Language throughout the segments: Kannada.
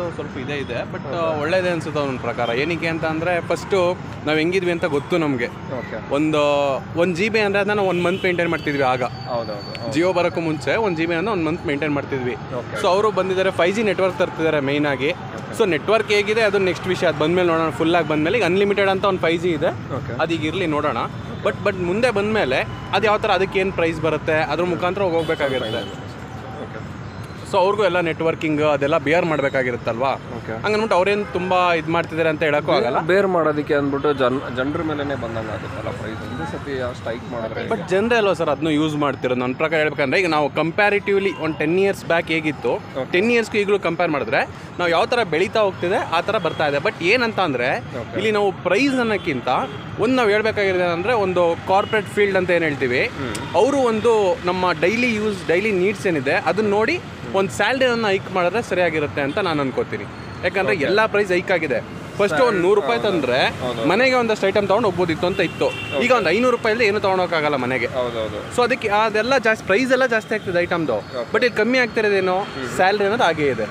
ಅನ್ನೋದು ಸ್ವಲ್ಪ ಇದೇ ಇದೆ. ಬಟ್ ಒಳ್ಳೇದೇ ಅನ್ಸುತ್ತೆ ಅವ್ನ ಪ್ರಕಾರ. ಏನಕ್ಕೆ ಅಂತ ಅಂದರೆ ಫಸ್ಟು ನಾವು ಹೆಂಗಿದ್ವಿ ಅಂತ ಗೊತ್ತು ನಮಗೆ. ಒಂದು ಒಂದು ಜಿ ಬಿ ಅಂದರೆ ಅದನ್ನ ಒಂದು ಮಂತ್ ಮೇಂಟೈನ್ ಮಾಡ್ತಿದ್ವಿ ಆಗ. ಹೌದೌದು ಜಿಯೋ ಬರೋಕ್ಕೂ ಮುಂಚೆ ಒಂದು ಜಿ ಬಿ ಅಂದರೆ ಒಂದು ಮಂತ್ ಮೇಂಟೈನ್ ಮಾಡ್ತಿದ್ವಿ. ಸೊ ಅವರು ಬಂದಿದ್ದಾರೆ ಫೈವ್ ಜಿ ನೆಟ್ವರ್ಕ್ ತರ್ತಿದ್ದಾರೆ ಮೈನ್ ಆಗಿ. ಸೊ ನೆಟ್ವರ್ಕ್ ಹೇಗಿದೆ ಅದು ನೆಕ್ಸ್ಟ್ ವಿಷಯ. ಅದು ಬಂದಮೇಲೆ ನೋಡೋಣ ಫುಲ್ಲಾಗಿ ಬಂದಮೇಲೆ. ಈಗ ಅನ್ಲಿಮಿಟೆಡ್ ಅಂತ ಒಂದು ಫೈವ್ ಜಿ ಇದೆ. ಈಗ ಇರಲಿ ನೋಡೋಣ. ಬಟ್ ಬಟ್ ಮುಂದೆ ಬಂದಮೇಲೆ ಅದು ಯಾವ ಥರ ಅದಕ್ಕೆ ಏನು ಪ್ರೈಸ್ ಬರುತ್ತೆ? ಅದ್ರ ಮುಖಾಂತರ ಹೋಗ್ಬೇಕಾಗಿರುತ್ತೆ. ಸೊ ಅವ್ರಿಗೂ ಎಲ್ಲ ನೆಟ್ವರ್ಕಿಂಗ್ ಅದೆಲ್ಲ ಬೇರ್ ಮಾಡಬೇಕಾಗಿರುತ್ತಲ್ವಾ? ಹಂಗನ್ಬಿಟ್ಟು ಅವ್ರೇನು ತುಂಬ ಇದು ಮಾಡ್ತಿದ್ದಾರೆ ಅಂತ ಹೇಳೋಕ್ಕೂ ಆಗಲ್ಲ. ಬೇರ್ ಮಾಡೋದಕ್ಕೆ ಅಂದ್ಬಿಟ್ಟು ಜನ ಜನರ ಮೇಲೆ ಬಂದಂಗೆ ಆಗುತ್ತಲ್ಲ ಪ್ರೈಸ್ ಒಂದೇ ಸತಿ ಸ್ಟ್ರೈಕ್ ಮಾಡಿದ್ರೆ ಬಟ್ ಜನರೇ ಅಲ್ವಾ ಸರ್ ಅದನ್ನು ಯೂಸ್ ಮಾಡ್ತಿರೋದು? ನನ್ನ ಪ್ರಕಾರ ಹೇಳ್ಬೇಕಂದ್ರೆ ಈಗ ನಾವು ಕಂಪ್ಯಾರಿಟಿವ್ಲಿ ಒಂದು ಟೆನ್ ಇಯರ್ಸ್ ಬ್ಯಾಕ್ ಹೇಗಿತ್ತು ಟೆನ್ ಇಯರ್ಸ್ಗೂ ಈಗಲೂ ಕಂಪೇರ್ ಮಾಡಿದ್ರೆ ನಾವು ಯಾವ ಥರ ಬೆಳೀತಾ ಹೋಗ್ತಿದೆ ಆ ಥರ ಬರ್ತಾ ಇದೆ. ಬಟ್ ಏನಂತ ಅಂದರೆ ಇಲ್ಲಿ ನಾವು ಪ್ರೈಸ್ ಅನ್ನೋಕ್ಕಿಂತ ಒಂದು ನಾವು ಹೇಳ್ಬೇಕಾಗಿರೋದು ಅಂದರೆ ಒಂದು ಕಾರ್ಪೊರೇಟ್ ಫೀಲ್ಡ್ ಅಂತ ಏನು ಹೇಳ್ತೀವಿ ಅವರು ಒಂದು ನಮ್ಮ ಡೈಲಿ ಯೂಸ್ ಡೈಲಿ ನೀಡ್ಸ್ ಏನಿದೆ ಅದನ್ನ ನೋಡಿ ಒಂದು ಸ್ಯಾಲ್ರಿಯನ್ನು ಹೈಕ್ ಮಾಡಿದ್ರೆ ಸರಿಯಾಗಿರುತ್ತೆ ಅಂತ ನಾನು ಅನ್ಕೋತೀನಿ. ಯಾಕಂದರೆ ಎಲ್ಲ ಪ್ರೈಸ್ ಹೈಕ್ ಆಗಿದೆ. ಫಸ್ಟ್ ಒಂದು ನೂರು ರೂಪಾಯಿ ತಂದ್ರೆ ಮನೆಗೆ ಒಂದಷ್ಟು ಐಟಮ್ ತಗೊಂಡು ಹೋಗ್ಬೋದಿತ್ತು ಅಂತ ಇತ್ತು. ಈಗ ಒಂದು ಐನೂರು ರೂಪಾಯಿ ಏನು ತಗೊಂಡೋಗಕ್ಕಾಗಲ್ಲ ಮನೆಗೆ. ಸೊ ಅದಕ್ಕೆ ಅದೆಲ್ಲ ಜಾಸ್ತಿ ಪ್ರೈಸ್ ಎಲ್ಲ ಜಾಸ್ತಿ ಆಗ್ತದೆ ಐಟಮ್ದು ಬಟ್ ಇದು ಕಮ್ಮಿ ಆಗ್ತಿರೋದೇನು ಸ್ಯಾಲ್ರಿ ಅನ್ನೋದು ಹಾಗೇ ಇದೆ.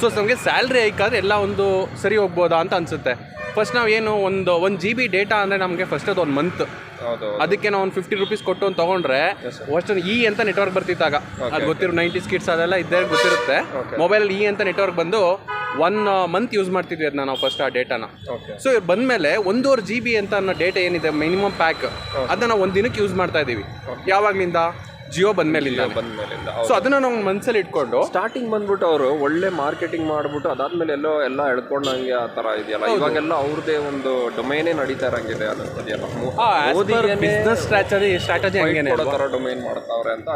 ಸೊ ನಮಗೆ ಸ್ಯಾಲ್ರಿ ಹೈಕಾದ್ರೆ ಎಲ್ಲ ಒಂದು ಸರಿ ಹೋಗ್ಬೋದಾ ಅಂತ ಅನ್ಸುತ್ತೆ. ಫಸ್ಟ್ ನಾವು ಏನು ಒಂದು ಒಂದು ಜಿ ಬಿ ಡೇಟಾ ಅಂದರೆ ನಮಗೆ ಫಸ್ಟ್ ಅದು ಒಂದು ಮಂತ್ ಅದಕ್ಕೆ ನಾವು ಒಂದು ಫಿಫ್ಟಿ ರುಪೀಸ್ ಕೊಟ್ಟು ಒಂದು ತೊಗೊಂಡ್ರೆ ಅಷ್ಟೊಂದು ಇ ಅಂತ ನೆಟ್ವರ್ಕ್ ಬರ್ತಿತ್ತಾಗ ಅದು ಗೊತ್ತಿರೋ ನೈಂಟಿ ಸ್ಕಿಟ್ಸ್ ಅದೆಲ್ಲ ಇದ್ದೇ ಗೊತ್ತಿರುತ್ತೆ. ಮೊಬೈಲಲ್ಲಿ ಇ ಅಂತ ನೆಟ್ವರ್ಕ್ ಬಂದು ಒನ್ ಮಂತ್ ಯೂಸ್ ಮಾಡ್ತಿದ್ವಿ ಅದನ್ನ ನಾವು ಫಸ್ಟ್ ಆ ಡೇಟಾನ ಸೊ ಬಂದ ಬಂದಮೇಲೆ ಒಂದೂವರೆ ಜಿ ಬಿ ಅಂತ ಅನ್ನೋ ಡೇಟಾ ಏನಿದೆ ಮಿನಿಮಮ್ ಪ್ಯಾಕ್ ಅದನ್ನ ನಾವು ಒಂದು ದಿನಕ್ಕೆ ಯೂಸ್ ಮಾಡ್ತಾ ಇದ್ದೀವಿ. ಯಾವಾಗ್ಲಿಂದ? ಜಿಯೋ ಬಂದ್ಮೇಲಿಂದ. ಬಂದ ಮೇಲಿಂದ ಸೊ ಅದನ್ನ ನಾವು ಮನ್ಸಲ್ಲಿ ಇಟ್ಕೊಂಡು ಸ್ಟಾರ್ಟಿಂಗ್ ಬಂದ್ಬಿಟ್ಟು ಅವರು ಒಳ್ಳೆ ಮಾರ್ಕೆಟಿಂಗ್ ಮಾಡ್ಬಿಟ್ಟು ಅದಾದ್ಮೇಲೆ ಎಲ್ಲೋ ಎಲ್ಲ ಎಳ್ಕೊಂಡಂಗೆ ಆ ತರ ಇದೆಯಲ್ಲ. ಇವಾಗೆಲ್ಲ ಅವ್ರದೇ ಒಂದು ಡೊಮೈನೇ ನಡೀತಾ ಇರಂಗಿದೆ ಬಿಸ್ನೆಸ್ ಸ್ಟ್ರಾಟಜಿ ಸ್ಟ್ರಾಟಜಿ ಹಂಗೇನೆ ತರ ಡೊಮೈನ್ ಮಾಡ್ತಾವ್ರೆ ಅಂತ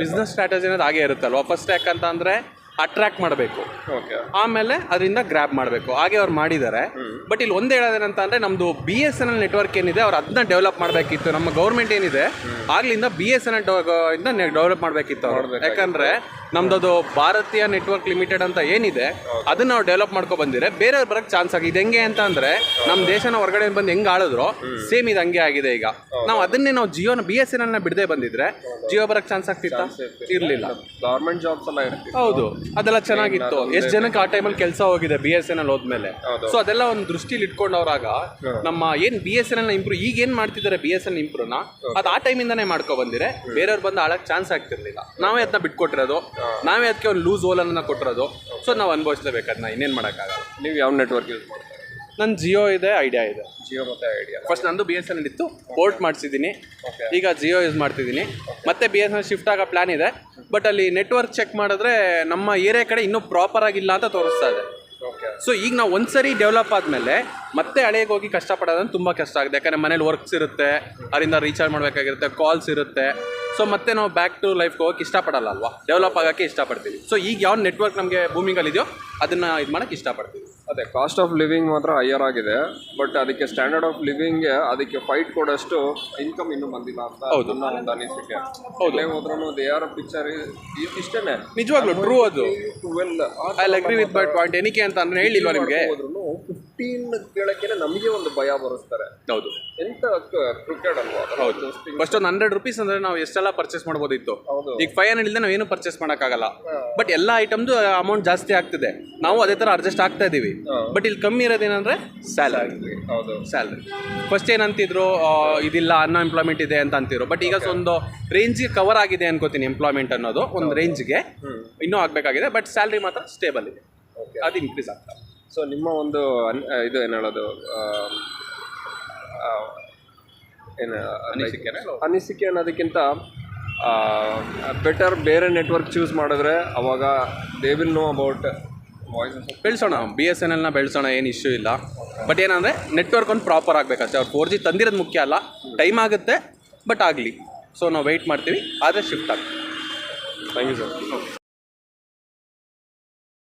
ಬಿಸ್ನೆಸ್ ಸ್ಟ್ರಾಟಜಿ ಅನ್ನೋದು ಹಾಗೆ ಇರುತ್ತಲ್ವಾ? ಫಸ್ಟ್ ಯಾಕಂತ ಅಂದರೆ ಅಟ್ರಾಕ್ಟ್ ಮಾಡಬೇಕು. ಓಕೆ ಆಮೇಲೆ ಅದರಿಂದ ಗ್ರ್ಯಾಬ್ ಮಾಡಬೇಕು. ಹಾಗೆ ಅವ್ರು ಮಾಡಿದ್ದಾರೆ. ಬಟ್ ಇಲ್ಲಿ ಒಂದು ಹೇಳೋದೇನಂತ ಅಂದರೆ ನಮ್ಮದು B S N L network ಏನಿದೆ ಅವ್ರು ಅದನ್ನ ಡೆವಲಪ್ ಮಾಡಬೇಕಿತ್ತು. ನಮ್ಮ ಗೌರ್ಮೆಂಟ್ ಏನಿದೆ ಆಗ್ಲಿಂದ ಬಿ ಎಸ್ ಎನ್ ಎಲ್ ಇಂದ ಡೆವಲಪ್ ಮಾಡಬೇಕಿತ್ತು ಯಾಕಂದರೆ ನಮ್ದದು ಭಾರತೀಯ ನೆಟ್ವರ್ಕ್ ಲಿಮಿಟೆಡ್ ಅಂತ ಏನಿದೆ ಅದನ್ನ ನಾವು ಡೆವಲಪ್ ಮಾಡ್ಕೊ ಬಂದಿದ್ರೆ ಬೇರೆಯವ್ರು ಬರಕ್ ಚಾನ್ಸ್ ಆಗಿದೆ. ಇದು ಹೆಂಗೆ ಅಂತ ಅಂದ್ರೆ ನಮ್ಮ ದೇಶನ ಹೊರಗಡೆ ಬಂದು ಹೆಂಗ್ ಆಳಿದ್ರು ಸೇಮ್ ಇದು ಹಂಗೆ ಆಗಿದೆ ಈಗ. ನಾವು ಅದನ್ನೇ ನಾವು ಜಿಯೋನ ಬಿ ಎಸ್ ಎನ್ ಬಿಡದೆ ಬಂದಿದ್ರೆ ಜಿಯೋ ಬರಕ್ ಚಾನ್ಸ್ ಆಗ್ತಿತ್ತಾ? ಇರಲಿಲ್ಲ. ಗೌರ್ಮೆಂಟ್ ಜಾಬ್ಸ್ ಎಲ್ಲ ಹೌದು. ಅದೆಲ್ಲ ಚೆನ್ನಾಗಿತ್ತು. ಎಷ್ಟು ಜನಕ್ಕೆ ಆ ಟೈಮಲ್ಲಿ ಕೆಲಸ ಹೋಗಿದೆ ಬಿ ಎಸ್ ಎನ್ ಎಲ್ ಹೋದ್ಮೇಲೆ? ಸೊ ಅದೆಲ್ಲ ಒಂದು ದೃಷ್ಟಿಲಿ ಇಟ್ಕೊಂಡವ್ರಾಗ ನಮ್ಮ ಏನ್ B S N L improve ಈಗ ಏನ್ ಮಾಡ್ತಿದ್ದಾರೆ ಬಿ ಎಸ್ ಎನ್ ಇಂಪ್ರೂವ್ನ ಅದು ಆ ಟೈಮಿಂದಾನೇ ಮಾಡ್ಕೊ ಬಂದಿರೆ. ಬೇರೆಯವ್ರು ಬಂದು ಆಳಕ್ ಚಾನ್ಸ್ ಆಗ್ತಿರ್ಲಿಲ್ಲ. ನಾವೇ ಅದನ್ನ ಬಿಟ್ಕೊಟ್ಟಿರೋದು. ನಾವೇ ಅದಕ್ಕೆ ಒಂದು ಲೂಸ್ ಹೋಲನ್ನ ಕೊಟ್ಟಿರೋದು. ಸೊ ನಾವು ಅನುಭವಿಸ್ಲೇಬೇಕು ಅದನ್ನ ಇನ್ನೇನು ಮಾಡೋಕ್ಕಾಗಲ್ಲ. ನೀವು ಯಾವ ನೆಟ್ವರ್ಕ್ ಯೂಸ್ ಮಾಡ್ತೀರಾ? ನನ್ನ ಜಿಯೋ ಇದೆ ಐಡಿಯಾ ಇದೆ. ಜಿಯೋ ಮತ್ತೆ ಐಡಿಯಾ ಫಸ್ಟ್ ನಂದು ಬಿ ಎಸ್ ಎನ್ ಎಲ್ ಇತ್ತು ಪೋರ್ಟ್ ಮಾಡಿಸಿದ್ದೀನಿ. ಈಗ ಜಿಯೋ ಯೂಸ್ ಮಾಡ್ತಿದ್ದೀನಿ. ಮತ್ತೆ B S N L shift ಆಗೋ ಪ್ಲಾನ್ ಇದೆ. ಬಟ್ ಅಲ್ಲಿ ನೆಟ್ವರ್ಕ್ ಚೆಕ್ ಮಾಡಿದ್ರೆ ನಮ್ಮ ಏರಿಯಾ ಕಡೆ ಇನ್ನೂ ಪ್ರಾಪರ್ ಆಗಿಲ್ಲ ಅಂತ ತೋರಿಸ್ತಾ ಇದೆ. ಓಕೆ ಸೊ ಈಗ ನಾವು ಒಂದ್ಸರಿ ಡೆವಲಪ್ ಆದಮೇಲೆ ಮತ್ತೆ ಹಳೆಗೆ ಹೋಗಿ ಕಷ್ಟಪಡೋದನ್ನು ತುಂಬ ಕಷ್ಟ ಆಗಿದೆ ಯಾಕಂದರೆ ಮನೇಲಿ ವರ್ಕ್ಸ್ ಇರುತ್ತೆ ಅದರಿಂದ ರೀಚಾರ್ಜ್ ಮಾಡಬೇಕಾಗಿರುತ್ತೆ ಕಾಲ್ಸ್ ಇರುತ್ತೆ. ಸೊ ಮತ್ತೆ ನಾವು ಬ್ಯಾಕ್ ಟು ಲೈಫ್ ಹೋಗಕ್ಕೆ ಇಷ್ಟಪಡಲ್ಲ ಅಲ್ವಾ? ಡೆವಲಪ್ ಆಗೋಕ್ಕೆ ಇಷ್ಟಪಡ್ತೀವಿ. ಸೊ ಈಗ ಯಾವ ನೆಟ್ವರ್ಕ್ ನಮಗೆ ಭೂಮಿಗಳಿದೆಯೋ ಅದನ್ನು ಇದು ಮಾಡೋಕ್ಕೆ ಇಷ್ಟಪಡ್ತೀವಿ. ಅದೇ ಕಾಸ್ಟ್ ಆಫ್ ಲಿವಿಂಗ್ ಮಾತ್ರ ಹೈಯರ್ ಆಗಿದೆ. ಬಟ್ ಅದಕ್ಕೆ ಸ್ಟ್ಯಾಂಡರ್ಡ್ ಆಫ್ ಲಿವಿಂಗ್ ಅದಕ್ಕೆ ಫೈಟ್ ಕೊಡೋಷ್ಟು ಇನ್ಕಮ್ ಇನ್ನೂ ಬಂದಿಲ್ಲ ಅಂತ ಹೌದು. ಒಂದು ಅನಿಸಿಕೆ ಹೌದು. ಹೋದ್ರೂ ದೇ ಆರ್ ಪಿಕ್ಚರ್ ಇಷ್ಟೇ ನಿಜವಾಗ್ಲೂ ಟ್ರೂ ಅದು. Twelve I agree with my point ಎನಿಕೆ ಅಂತ ಅಂದ್ರೆ ಹೇಳಿಲ್ವಾ ನಿಮಗೆ? ಹೋದ್ರೂ ಫಿಫ್ಟೀನ್ ಕೇಳಕ್ಕೆ ನಮಗೆ ಒಂದು ಭಯ ಬರೆಸ್ತಾರೆ. ಹೌದು. ಎಂತ ಕ್ರಿಕೆಟ್ ಅಲ್ವಾ? ಹೌದು. ಫಸ್ಟ್ ಒಂದು ಹಂಡ್ರೆಡ್ ರುಪೀಸ್ ಅಂದ್ರೆ ನಾವು ಎಷ್ಟೆಲ್ಲ ಪರ್ಚೇಸ್ ಮಾಡ್ಬೋದಿತ್ತು. ಈಗ ಫೈವ್ ಹಂಡ್ರೆಡ್ ಇಲ್ಲದೆ ನಾವೇನು ಪರ್ಚೇಸ್ ಮಾಡೋಕ್ಕಾಗಲ್ಲ. ಬಟ್ ಎಲ್ಲ ಐಟಮ್ದು ಅಮೌಂಟ್ ಜಾಸ್ತಿ ಆಗ್ತಿದೆ. ನಾವು ಅದೇ ಥರ ಅಡ್ಜಸ್ಟ್ ಆಗ್ತಾ ಇದ್ದೀವಿ. ಬಟ್ ಇಲ್ಲಿ ಕಮ್ಮಿ ಇರೋದೇನಂದ್ರೆ ಸ್ಯಾಲರಿ ಹೌದು. ಸ್ಯಾಲ್ರಿ ಫಸ್ಟ್ ಏನಂತಿದ್ರು ಇದಿಲ್ಲ ಅನ್ಎಂಪ್ಲಾಯ್ಮೆಂಟ್ ಇದೆ ಅಂತ ಅಂತಿದ್ರು. ಬಟ್ ಈಗ ಒಂದು ರೇಂಜ್ಗೆ ಕವರ್ ಆಗಿದೆ ಅನ್ಕೋತೀನಿ ಎಂಪ್ಲಾಯ್ಮೆಂಟ್ ಅನ್ನೋದು. ಒಂದು ರೇಂಜ್ಗೆ ಇನ್ನೂ ಆಗಬೇಕಾಗಿದೆ. ಬಟ್ ಸ್ಯಾಲ್ರಿ ಮಾತ್ರ ಸ್ಟೇಬಲ್ ಇದೆ. ಅದು ಇನ್ಕ್ರೀಸ್ ಆಗ್ತಾ ಸೊ ನಿಮ್ಮ ಒಂದು ಅನ್- ಇದು ಏನು ಹೇಳೋದು ಏನು ಅನಿಸಿಕೆ ಅನಿಸಿಕೆ ಅನ್ನೋದಕ್ಕಿಂತ ಬೆಟರ್ ಬೇರೆ ನೆಟ್ವರ್ಕ್ ಚೂಸ್ ಮಾಡಿದ್ರೆ ಅವಾಗ they will know about voice ಬೆಳೆಸೋಣ ಬಿ ಎಸ್ ಎನ್ ಎಲ್ನ ಬೆಳೆಸೋಣ ಏನು ಇಶ್ಯೂ ಇಲ್ಲ. ಬಟ್ ಏನಂದರೆ ನೆಟ್ವರ್ಕ್ ಒಂದು ಪ್ರಾಪರ್ ಆಗಬೇಕಷ್ಟೇ. ಅವ್ರು ಫೋರ್ ಜಿ ತಂದಿರೋದು ಮುಖ್ಯ ಅಲ್ಲ. ಟೈಮ್ ಆಗುತ್ತೆ ಬಟ್ ಆಗಲಿ. ಸೊ ನಾವು ವೆಯ್ಟ್ ಮಾಡ್ತೀವಿ. ಆದರೆ ಶಿಫ್ಟ್ ಆಗ್ತೀವಿ ಥ್ಯಾಂಕ್ ಯು ಸರ್